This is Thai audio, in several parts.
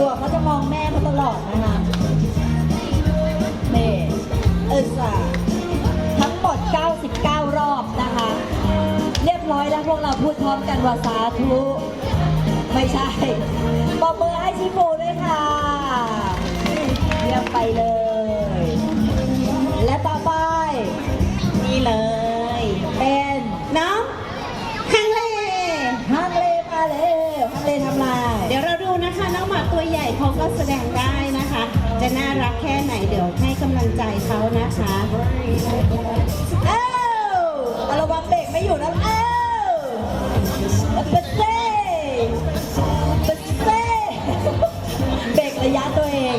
ตัวเขาจะมองแม่เขาตลอดนะคะเน่เออจ้ะทั้งหมด 99 รอบนะคะ เรียบร้อยแล้วพวกเราพูดพร้อมกันว่าสาธุไม่ใช่ปรบมือให้ชิฟูด้วยค่ะ เยี่ยมไปเลย และต่อไป นี่เลย เป็นน้องฮังเลฮังเลมาเลยฮังเลทำลายเดี๋ยวเราะตัวใหญ่เขาก็แสดงได้นะคะ จะน่ารักแค่ไหนเดี๋ยวให้กำลังใจเขานะคะเอ้าอาระวังเบรกไม่อยู่นะเอ้าเบสเซ่เบสเซ่เบรกระยะตัวเอง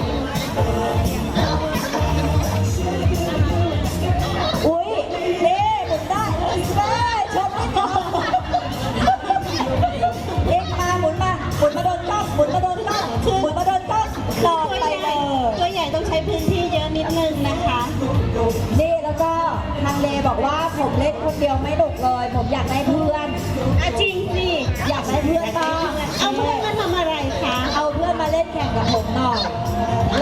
ทางเลบอกว่าผมเล่นคนเดียวไม่หนุกเลย ผมอยากได้เพื่อนอะจริงสิอยากได้เพื่อนบ้างเอาเพื่อนมาทำอะไรคะเอาเพื่อนมาเล่นแข่งกับผมหน่อย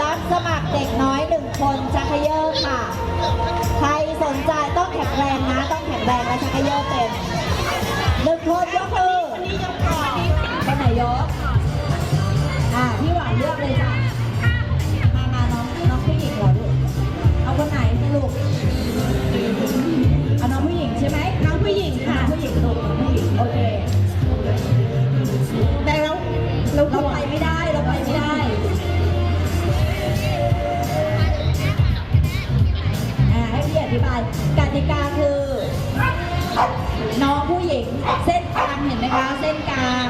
รับสมัครเด็กน้อยหนึ่งคนชักเขยอค่ะ ใครสนใจต้องแข็งแรงนะ ต้องแข็งแรงและชักเขยอเป็นหนึ่งคนยกมือ ให้พี่อธิบายกติกาคือ น้องผู้หญิงเส้นกลางเห็นไหมคะเส้นกลาง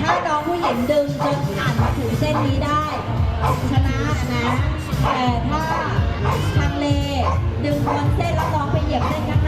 ถ้าน้องผู้หญิงดึงจนผ่านมาถึงเส้นนี้ได้ ชนะนะแต่ถ้าทางเลดึงบนเส้นแล้วน้องไปเหยียบเส้นข้าง